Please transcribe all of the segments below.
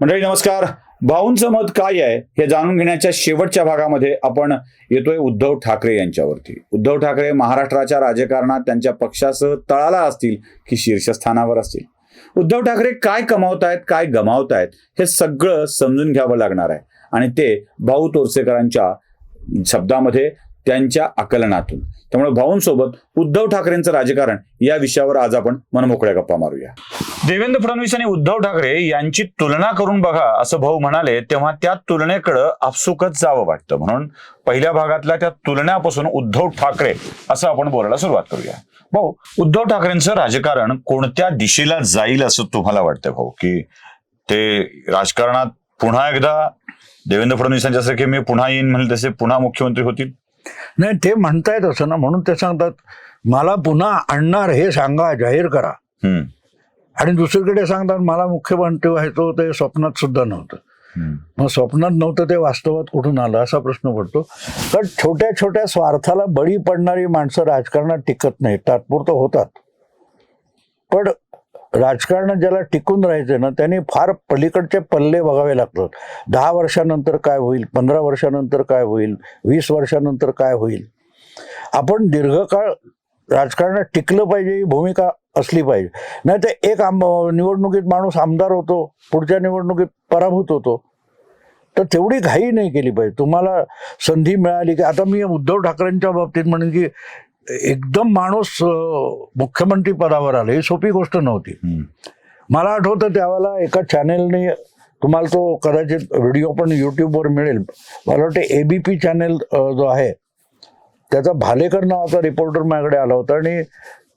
मंडळी नमस्कार. भाऊंचं मत काय आहे हे जाणून घेण्याच्या शेवटच्या भागामध्ये आपण येतोय उद्धव ठाकरे यांच्यावरती. उद्धव ठाकरे महाराष्ट्राच्या राजकारणात त्यांच्या पक्षासह तळाला असतील की शीर्षस्थानावर असतील? उद्धव ठाकरे काय कमावतायत काय गमावतायत हे सगळं समजून घ्यावं लागणार आहे. आणि ते भाऊ तोरसेकरांच्या शब्दामध्ये त्यांच्या आकलनातून. त्यामुळे भाऊंसोबत उद्धव ठाकरेंचं राजकारण या विषयावर आज आपण मनमोकळ्या गप्पा मारूया. देवेंद्र फडणवीस आणि उद्धव ठाकरे यांची तुलना करून बघा असं भाऊ म्हणाले तेव्हा त्या तुलनेकडं आपसुकच जावं वाटतं. म्हणून पहिल्या भागातल्या त्या तुलनेपासून उद्धव ठाकरे असं आपण बोलायला सुरुवात करूया. भाऊ उद्धव ठाकरेंचं राजकारण कोणत्या दिशेला जाईल असं तुम्हाला वाटतं भाऊ? की ते राजकारणात पुन्हा एकदा देवेंद्र फडणवीसांच्यासारखे मी पुन्हा येईन म्हणले तसे पुन्हा मुख्यमंत्री होतील? नाही ते म्हणतायत असं ना म्हणून ते सांगतात मला पुन्हा आणणार हे सांगा जाहीर करा. आणि दुसरीकडे सांगतात मला मुख्यमंत्री व्हायचं ते स्वप्नात सुद्धा नव्हतं. मग स्वप्नात नव्हतं ते वास्तवात कुठून आलं असा प्रश्न पडतो. कारण छोट्या छोट्या स्वार्थाला बळी पडणारी माणसं राजकारणात टिकत नाहीत तात्पुरतं होतात. पण राजकारणात ज्याला टिकून राहायचं ना त्यांनी फार पलीकडचे पल्ले बघावे लागतात. दहा वर्षानंतर काय होईल? पंधरा वर्षानंतर काय होईल? वीस वर्षानंतर काय होईल? आपण दीर्घकाळ राजकारणात टिकलं पाहिजे ही भूमिका असली पाहिजे. नाही तर एक आम निवडणुकीत माणूस आमदार होतो पुढच्या निवडणुकीत पराभूत होतो. तर तेवढी घाई नाही केली पाहिजे. तुम्हाला संधी मिळाली की आता मी उद्धव ठाकरेंच्या बाबतीत म्हणेन की एकदम माणूस मुख्यमंत्री पदावर आले ही सोपी गोष्ट नव्हती. मला आठवतं त्यावेळेला एका चॅनेलने तुम्हाला तो कदाचित व्हिडिओ पण युट्यूबवर मिळेल मला वाटतं एबीपी चॅनेल जो आहे त्याचा भालेकर नावाचा रिपोर्टर माझ्याकडे आला होता आणि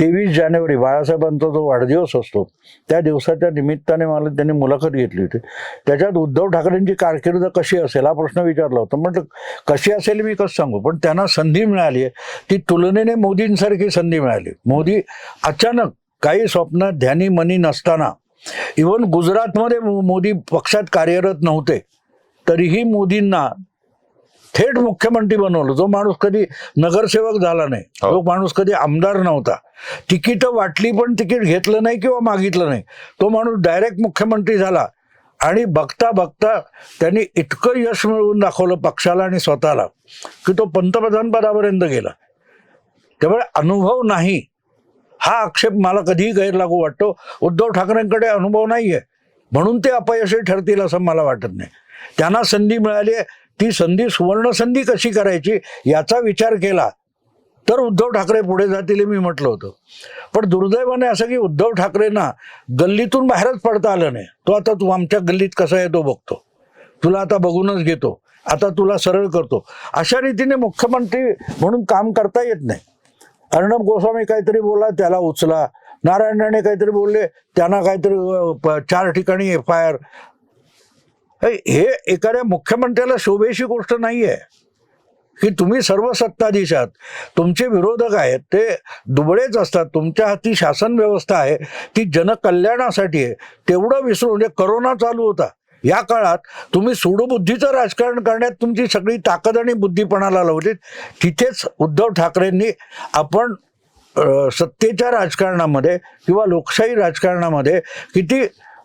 तेवीस जानेवारी बाळासाहेबांचा जो वाढदिवस असतो त्या दिवसाच्या निमित्ताने मला त्यांनी मुलाखत घेतली होती. त्याच्यात उद्धव ठाकरेंची कारकीर्द कशी असेल हा प्रश्न विचारला होता. म्हटलं कशी असेल मी कसं सांगू? पण त्यांना संधी मिळाली आहे. ती तुलनेने मोदींसारखी संधी मिळाली. मोदी अचानक काही स्वप्न ध्यानी मनी नसताना इवन गुजरातमध्ये मो- मोदी पक्षात कार्यरत नव्हते तरीही मोदींना थेट मुख्यमंत्री बनवलं. जो माणूस कधी नगरसेवक झाला नाही हो. जो माणूस कधी आमदार नव्हता तिकीट वाटली पण तिकीट घेतलं नाही किंवा मागितलं नाही तो माणूस डायरेक्ट मुख्यमंत्री झाला आणि बघता बघता त्यांनी इतकं यश मिळवून दाखवलं पक्षाला आणि स्वतःला की तो पंतप्रधान पदापर्यंत गेला. त्यामुळे अनुभव नाही. हा आक्षेप मला कधीही गैरलागू वाटतो. उद्धव ठाकरेंकडे अनुभव नाहीये. म्हणून ते अपयशी ठरतील असं मला वाटत नाही. त्यांना संधी मिळाली आहे. ती संधी सुवर्ण संधी कशी करायची याचा विचार केला तर उद्धव ठाकरे पुढे जातील मी म्हटलं होतं. पण दुर्दैवाने असं की उद्धव ठाकरेंना गल्लीतून बाहेरच पडता आलं नाही. तो आता तू आमच्या गल्लीत कसा येतो बघतो. तुला आता बघूनच घेतो. आता तुला सरळ करतो. अशा रीतीने मुख्यमंत्री म्हणून काम करता येत नाही. अर्णब गोस्वामी काहीतरी बोला त्याला उचला. नारायण राणे काहीतरी बोलले त्यांना काहीतरी चार ठिकाणी एफ आय आर हे एखाद्या मुख्यमंत्र्याला शोभेची गोष्ट नाही आहे की तुम्ही सर्व सत्ताधीश आहात. तुमचे विरोधक आहेत ते दुबळेच असतात. तुमच्या हाती शासन व्यवस्था आहे ती जनकल्याणासाठी आहे. तेवढं विसरून म्हणजे करोना चालू होता. या काळात तुम्ही सूडबुद्धीचं राजकारण करण्यात तुमची सगळी ताकद आणि बुद्धीपणाला लावली तिथेच उद्धव ठाकरेंनी आपण सत्तेच्या राजकारणामध्ये किंवा लोकशाही राजकारणामध्ये किती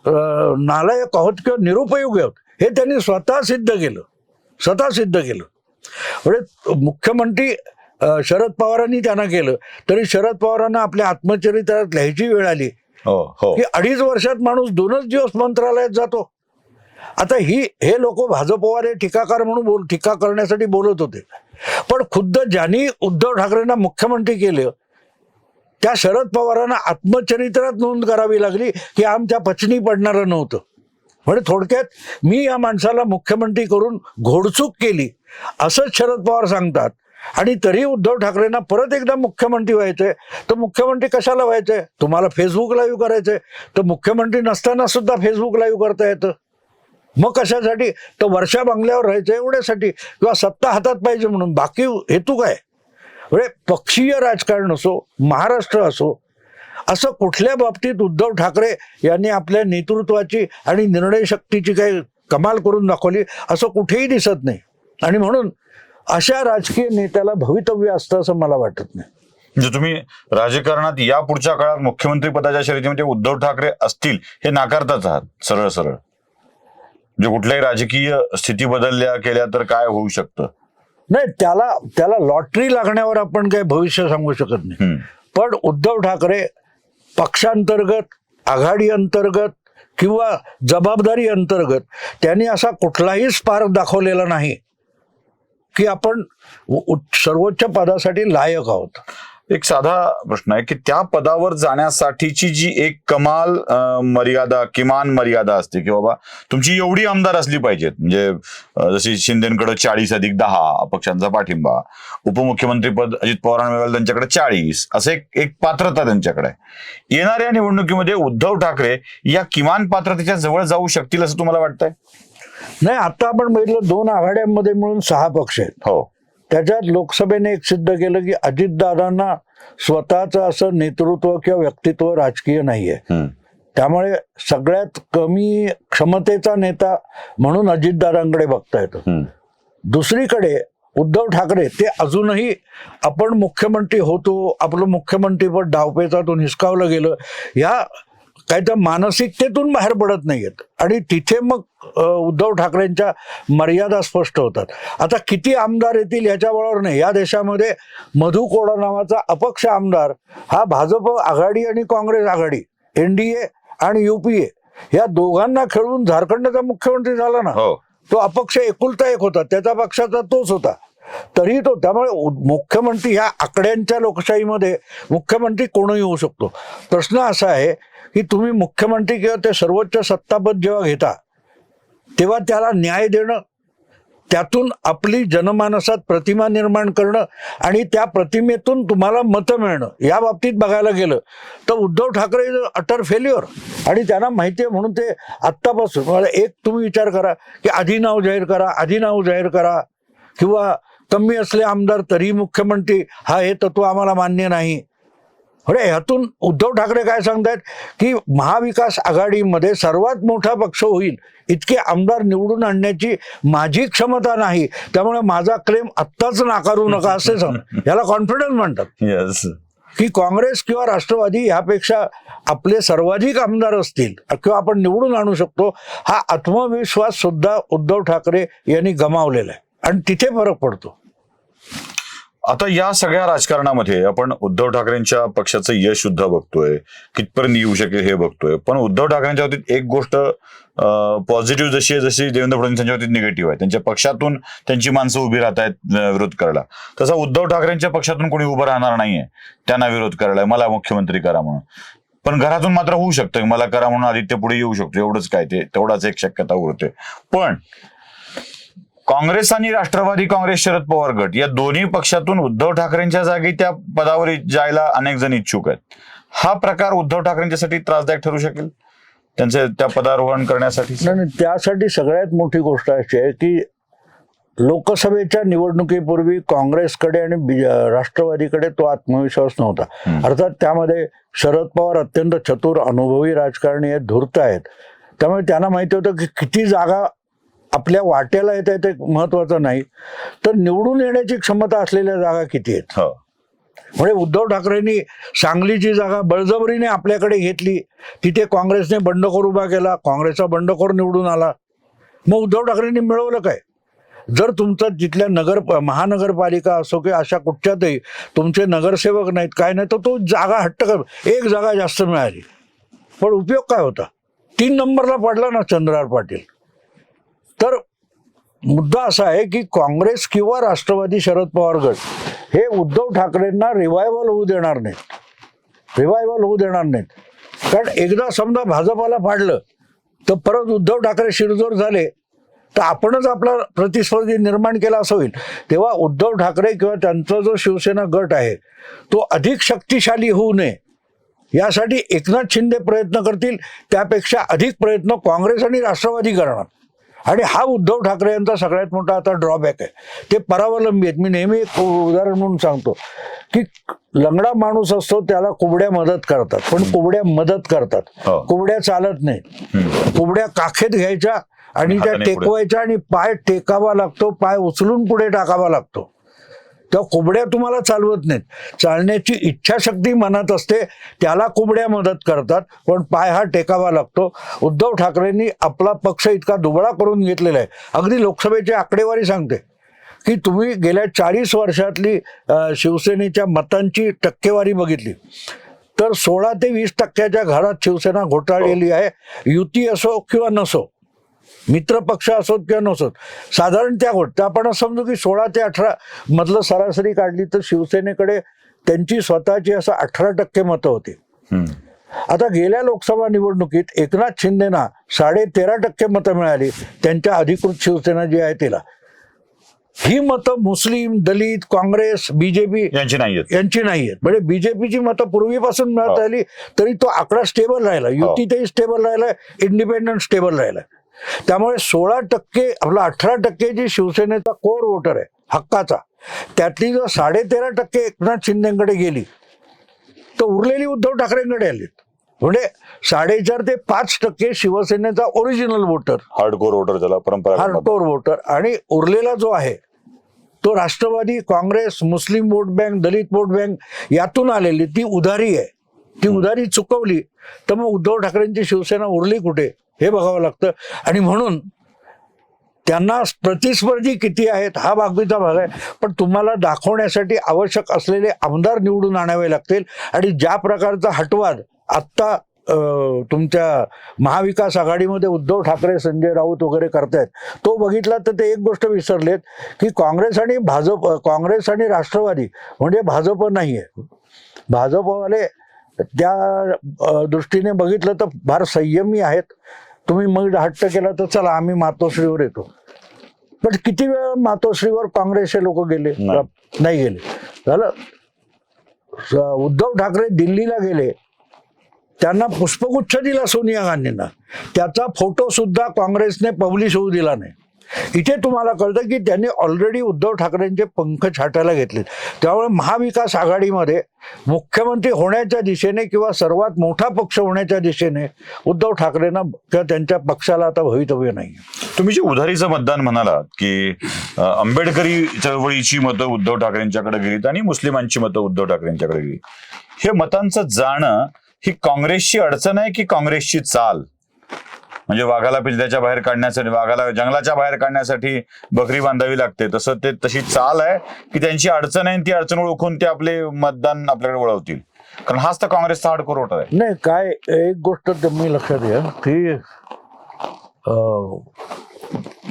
नालायक आहोत किंवा निरुपयोगी आहोत हे त्यांनी स्वतः सिद्ध केलं. स्वतः सिद्ध केलं. म्हणजे मुख्यमंत्री शरद पवारांनी त्यांना केलं. तरी शरद पवारांना आपल्या आत्मचरित्रात लिहायची वेळ आली. हो हो. की अडीच वर्षात माणूस दोनच दिवस मंत्रालयात जातो. आता ही हे लोक भाजपवाले टीकाकार म्हणून बोल टीका करण्यासाठी बोलत होते. पण खुद्द ज्यांनी उद्धव ठाकरेंना मुख्यमंत्री केलं त्या शरद पवारांना आत्मचरित्रात नोंद करावी लागली की आमच्या पचनी पडणारं नव्हतं. म्हणजे थोडक्यात मी या माणसाला मुख्यमंत्री करून घोडचूक केली. असंच शरद पवार सांगतात. आणि तरी उद्धव ठाकरेंना परत एकदा मुख्यमंत्री व्हायचंय. तर मुख्यमंत्री कशाला व्हायचंय? तुम्हाला फेसबुक लाईव्ह करायचंय. तर मुख्यमंत्री नसताना सुद्धा फेसबुक लाईव्ह करता येतं. मग कशासाठी? तर वर्षा बंगल्यावर राहायचं एवढ्यासाठी. किंवा सत्ता हातात पाहिजे म्हणून. बाकी हेतू काय? म्हणजे पक्षीय राजकारण असो महाराष्ट्र असो असं कुठल्या बाबतीत उद्धव ठाकरे यांनी आपल्या नेतृत्वाची आणि निर्णय शक्तीची काही कमाल करून दाखवली असं कुठेही दिसत नाही. आणि म्हणून अशा राजकीय नेत्याला भवितव्य असतं असं मला वाटत नाही. म्हणजे तुम्ही राजकारणात या पुढच्या काळात मुख्यमंत्री पदाच्या शर्यतीमध्ये उद्धव ठाकरे असतील हे नाकारताच आहात सरळ सरळ. म्हणजे कुठल्याही राजकीय स्थिती बदलल्या केल्या तर काय होऊ शकतं? नाही त्याला त्याला लॉटरी लागण्यावर आपण काही भविष्य सांगू शकत नाही. पण उद्धव ठाकरे पक्षांतर्गत आघाडी अंतर्गत किंवा जबाबदारी अंतर्गत त्यांनी असा कुठलाही स्पार्क दाखवलेला नाही की आपण सर्वोच्च पदासाठी लायक आहोत. एक साधा प्रश्न आहे की त्या पदावर जाण्यासाठीची जी एक कमाल मर्यादा किमान मर्यादा असते की बाबा तुमची एवढी आमदार असली पाहिजेत. म्हणजे जशी शिंदेकडे चाळीस अधिक दहा अपक्षांचा पाठिंबा उपमुख्यमंत्री पद अजित पवारांना मिळालं त्यांच्याकडे चाळीस असं एक एक पात्रता त्यांच्याकडे. येणाऱ्या निवडणुकीमध्ये उद्धव ठाकरे या किमान पात्रतेच्या जवळ जाऊ शकतील असं तुम्हाला वाटतंय? नाही आता आपण बघितलं दोन आघाड्यांमध्ये मिळून सहा पक्ष आहेत. हो. त्याच्यात लोकसभेने एक सिद्ध केलं की अजितदादांना स्वतःचं असं नेतृत्व किंवा व्यक्तित्व राजकीय नाहीये. त्यामुळे सगळ्यात कमी क्षमतेचा नेता म्हणून अजितदादांकडे बघता येतं. दुसरीकडे उद्धव ठाकरे ते अजूनही आपण मुख्यमंत्री होतो आपलं मुख्यमंत्रीपद डावपेचातून हिसकावलं गेलं ह्या काही त्या मानसिकतेतून बाहेर पडत नाहीयेत. आणि तिथे मग उद्धव ठाकरेंच्या मर्यादा स्पष्ट होतात. आता किती आमदार येतील याच्या बरोबर नाही. या देशामध्ये मधु कोडा नावाचा अपक्ष आमदार हा भाजप आघाडी आणि काँग्रेस आघाडी एनडीए आणि युपीए या दोघांना खेळून झारखंडचा मुख्यमंत्री झाला ना हो. तो अपक्ष एकुलता एक होता. त्याचा पक्षाचा तोच होता. तरी तो त्यामुळे मुख्यमंत्री ह्या आकड्यांच्या लोकशाहीमध्ये मुख्यमंत्री कोणही होऊ शकतो. प्रश्न असा आहे की तुम्ही मुख्यमंत्री किंवा ते सर्वोच्च सत्तापद जेव्हा घेता तेव्हा त्याला न्याय देणं त्यातून आपली जनमानसात प्रतिमा निर्माण करणं आणि त्या प्रतिमेतून तुम्हाला मतं मिळणं या बाबतीत बघायला गेलं तर उद्धव ठाकरे अटर फेल्युअर. आणि त्यांना माहिती आहे म्हणून ते आत्तापासून मला एक तुम्ही विचार करा की आधी नाव जाहीर करा आधी नाव जाहीर करा किंवा कमी असले आमदार तरी मुख्यमंत्री हा हे तत्व आम्हाला मान्य नाही. अरे ह्यातून उद्धव ठाकरे काय सांगतायत? की महाविकास आघाडीमध्ये सर्वात मोठा पक्ष होईल इतके आमदार निवडून आणण्याची माझी क्षमता नाही. त्यामुळे माझा क्लेम आत्ताच नाकारू नका असे सांग. याला कॉन्फिडन्स म्हणतात. येस की काँग्रेस किंवा राष्ट्रवादी ह्यापेक्षा आपले सर्वाधिक आमदार असतील किंवा आपण निवडून आणू शकतो हा आत्मविश्वास सुद्धा उद्धव ठाकरे यांनी गमावलेला आहे. आणि तिथे फरक पडतो. आता या सगळ्या राजकारणामध्ये आपण उद्धव ठाकरेंच्या पक्षाचं यश सुद्धा बघतोय. कितपर्यंत येऊ शकेल हे बघतोय. पण उद्धव ठाकरेंच्या बाबतीत एक गोष्ट पॉझिटिव्ह जशी आहे जशी देवेंद्र फडणवीसांच्या बाबतीत निगेटिव्ह आहे. त्यांच्या पक्षातून त्यांची माणसं उभी राहत आहेत विरोध करायला. तसा उद्धव ठाकरेंच्या पक्षातून कोणी उभं राहणार नाहीये. त्यांना विरोध करायला मला मुख्यमंत्री करा म्हणून. पण घरातून मात्र होऊ शकतं. मला करा म्हणून आदित्य पुढे येऊ शकतो. एवढंच काय ते तेवढाच एक शक्यता उरते पण काँग्रेस आणि राष्ट्रवादी काँग्रेस शरद पवार गट या दोन्ही पक्षातून उद्धव ठाकरेंच्या जागी त्या पदावर जायला अनेक जण इच्छुक आहेत. हा प्रकार उद्धव ठाकरेंच्यासाठी त्रासदायक ठरू शकेल? त्यांचे त्या पदारोहण करण्यासाठी? नाही त्यासाठी सगळ्यात मोठी गोष्ट अशी आहे की लोकसभेच्या निवडणुकीपूर्वी काँग्रेसकडे आणि राष्ट्रवादीकडे तो आत्मविश्वास नव्हता. अर्थात त्यामध्ये शरद पवार अत्यंत चतुर अनुभवी राजकारणी आहेत धूर्त आहेत. त्यामुळे त्यांना माहिती होतं की किती जागा आपल्या वाट्याला येत आहेत ते महत्वाचं नाही तर निवडून येण्याची क्षमता असलेल्या जागा किती आहेत? हो. म्हणजे उद्धव ठाकरेंनी सांगलीची जागा बळजबरीने आपल्याकडे घेतली तिथे काँग्रेसने बंडखोर उभा केला काँग्रेसचा बंडखोर निवडून आला. मग उद्धव ठाकरेंनी मिळवलं काय? जर तुमचं तिथल्या नगर महानगरपालिका असो की अशा कुठच्यातही तुमचे नगरसेवक नाहीत काय नाही तर तो जागा हट्ट कर एक जागा जास्त मिळाली. पण उपयोग काय होता? तीन नंबरला पडला ना चंद्रहार पाटील. तर मुद्दा असा आहे की काँग्रेस किंवा राष्ट्रवादी शरद पवार गट हे उद्धव ठाकरेंना रिवायवल होऊ देणार नाहीत. रिवायवल होऊ देणार नाहीत. कारण एकदा समजा भाजपाला पाडलं तर परत उद्धव ठाकरे शिरजोर झाले तर आपणच आपला प्रतिस्पर्धी निर्माण केला असं होईल. तेव्हा उद्धव ठाकरे किंवा त्यांचा जो शिवसेना गट आहे तो अधिक शक्तिशाली होऊ नये. यासाठी एकनाथ शिंदे प्रयत्न करतील त्यापेक्षा अधिक प्रयत्न काँग्रेस आणि राष्ट्रवादी करणार. आणि हा उद्धव ठाकरे यांचा सगळ्यात मोठा आता ड्रॉबॅक आहे. ते परावलंबी आहेत. मी नेहमी एक उदाहरण म्हणून सांगतो की लंगडा माणूस असतो त्याला कुबड्या मदत करतात. पण कुबड्या मदत करतात. हो. कुबड्या चालत हम्म. कुबड्या काखेत घ्यायच्या आणि त्या. टेकवायच्या आणि पाय टेकावा लागतो पाय उचलून पुढे टाकावा लागतो. त्या कोबड्या तुम्हाला चालवत नाहीत. चालण्याची इच्छाशक्ती मनात असते त्याला कोबड्या मदत करतात पण पाय हा टेकावा लागतो. उद्धव ठाकरेंनी आपला पक्ष इतका दुबळा करून घेतलेला आहे. अगदी लोकसभेची आकडेवारी सांगते की तुम्ही गेल्या चाळीस वर्षातली शिवसेनेच्या मतांची टक्केवारी बघितली. तर सोळा ते वीस टक्क्याच्या घरात शिवसेना घोटाळलेली आहे. युती असो किंवा नसो मित्र पक्ष असोत किंवा नसोत साधारण त्या गोष्ट. आपण असं समजू की सोळा ते अठरा मधलं सरासरी काढली तर शिवसेनेकडे त्यांची स्वतःची असं अठरा टक्के मतं होती. आता गेल्या लोकसभा निवडणुकीत एकनाथ शिंदेना साडे तेरा टक्के मतं मिळाली. त्यांच्या अधिकृत शिवसेना जी आहे तिला. ही मतं मुस्लिम दलित काँग्रेस बीजेपी यांची नाही आहेत. यांची नाही आहेत. म्हणजे बीजेपीची मतं पूर्वीपासून मिळत हो. आली तरी तो आकडा स्टेबल राहिला. युतीतही स्टेबल राहिला इंडिपेंडंट स्टेबल राहिला. त्यामुळे सोळा टक्के आपला अठरा टक्के जी शिवसेनेचा कोर वोटर आहे हक्काचा त्यातली जर साडे तेरा टक्के एकनाथ शिंदेकडे गेली तर उरलेली उद्धव ठाकरेंकडे आली. म्हणजे साडेचार ते पाच टक्के शिवसेनेचा ओरिजिनल वोटर हार्डकोर वोटर त्याला परंपरा हार्डकोर वोटर आणि उरलेला जो आहे तो Rashtrawadi Congress Muslim vote bank Dalit vote bank यातून आलेली ती उधारी आहे. ती उधारी चुकवली तर मग उद्धव ठाकरेंची शिवसेना उरली कुठे? हे बघावं लागतं. आणि म्हणून त्यांना प्रतिस्पर्धी किती आहेत हा बागबीचा भाग आहे. पण तुम्हाला दाखवण्यासाठी आवश्यक असलेले आमदार निवडून आणावे लागतील. आणि ज्या प्रकारचा हटवाद आत्ता तुमच्या महाविकास आघाडीमध्ये उद्धव ठाकरे संजय राऊत वगैरे करतायत तो बघितला तर ते एक गोष्ट विसरलेत की काँग्रेस आणि भाजप काँग्रेस आणि राष्ट्रवादी म्हणजे भाजप नाही आहे भाजपवाले त्या दृष्टीने बघितलं तर फार संयमी आहेत. तुम्ही मग हट्ट केला तर चला आम्ही मातोश्रीवर येतो. पण किती वेळा मातोश्रीवर काँग्रेसचे लोक गेले? नाही. गेले. झालं? उद्धव ठाकरे दिल्लीला गेले. त्यांना पुष्पगुच्छ दिला सोनिया गांधींना. त्याचा फोटो सुद्धा काँग्रेसने पब्लिश होऊ दिला नाही. इथे तुम्हाला कळतं की त्यांनी ऑलरेडी उद्धव ठाकरेंचे पंख छाटायला घेतले त्यामुळे महाविकास आघाडीमध्ये मुख्यमंत्री होण्याच्या दिशेने किंवा सर्वात मोठा पक्ष होण्याच्या दिशेने उद्धव ठाकरेंना किंवा त्यांच्या पक्षाला आता भवितव्य नाही तुम्ही जे उधारीचं मतदान म्हणालात की आंबेडकरी चळवळीची मतं उद्धव ठाकरेंच्याकडे गेलीत आणि मुस्लिमांची मतं उद्धव ठाकरेंच्याकडे गेली हे मतांचं जाणं ही काँग्रेसची अडचण आहे की काँग्रेसची चाल? म्हणजे वाघाला पिंजऱ्याच्या बाहेर काढण्यासाठी वाघाला जंगलाच्या बाहेर काढण्यासाठी बकरी बांधावी लागते. तसं ते तशी चाल आहे की त्यांची अडचण आहे ती अडचण ओळखून ते आपले मतदान आपल्याकडे वळवतील. कारण हाच तर काँग्रेसचा हाडकोर होता आहे. नाही काय एक गोष्ट तुम्ही लक्षात घ्या. की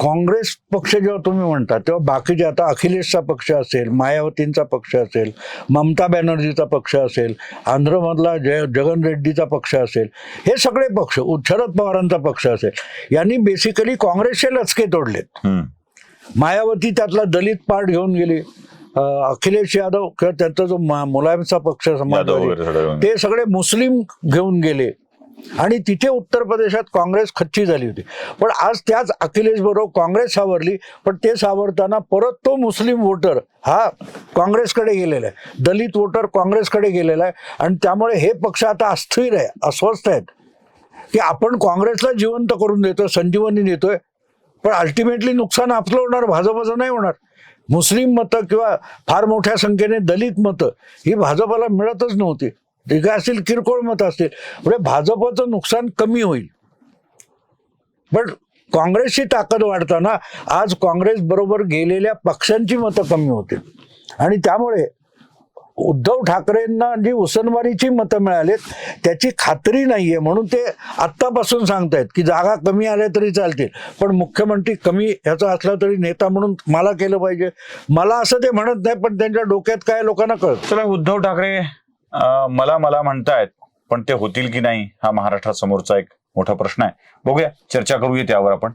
काँग्रेस पक्ष जेव्हा तुम्ही म्हणता तेव्हा बाकीचे आता अखिलेशचा पक्ष असेल मायावतींचा पक्ष असेल ममता बॅनर्जीचा पक्ष असेल आंध्रमधला जय जगन रेड्डीचा पक्ष असेल हे सगळे पक्ष शरद पवारांचा पक्ष असेल यांनी बेसिकली काँग्रेसचे लचके तोडलेत. मायावती त्यातला दलित पार्ट घेऊन गेली अखिलेश यादव किंवा त्यांचा जो मुलायमचा पक्ष सगळं ते सगळे मुस्लिम घेऊन गेले. आणि तिथे उत्तर प्रदेशात काँग्रेस खच्ची झाली होती. पण आज त्याच अखिलेश बरोबर काँग्रेस सावरली पण ते सावरताना परत तो मुस्लिम वोटर हा काँग्रेसकडे गेलेला आहे. दलित वोटर काँग्रेसकडे गेलेला आहे. आणि त्यामुळे हे पक्ष आता अस्थिर आहे अस्वस्थ आहेत. की आपण काँग्रेसला जिवंत करून देतोय संजीवनी नेतोय पण अल्टिमेटली नुकसान आपलं होणार भाजपचं नाही होणार. मुस्लिम मतं किंवा फार मोठ्या संख्येने दलित मतं ही भाजपाला मिळतच नव्हती. टीका असतील किरकोळ मतं असतील. म्हणजे भाजपचं नुकसान कमी होईल. पण काँग्रेसची ताकद वाढताना आज काँग्रेस बरोबर गेलेल्या पक्षांची मतं कमी होतील. आणि त्यामुळे उद्धव ठाकरेंना जी उसनवारीची मतं मिळालीत त्याची खात्री नाहीये म्हणून ते आत्तापासून सांगतायत की जागा कमी आल्या तरी चालतील. पण मुख्यमंत्री कमी ह्याचा असला तरी नेता म्हणून मला केलं पाहिजे. मला असं ते म्हणत नाही पण त्यांच्या डोक्यात काय लोकांना कळत. चला उद्धव ठाकरे मला मला म्हणतायत पण ते होतील की नाही हा महाराष्ट्रासमोरचा एक मोठा प्रश्न आहे. बघूया चर्चा करूया त्यावर आपण.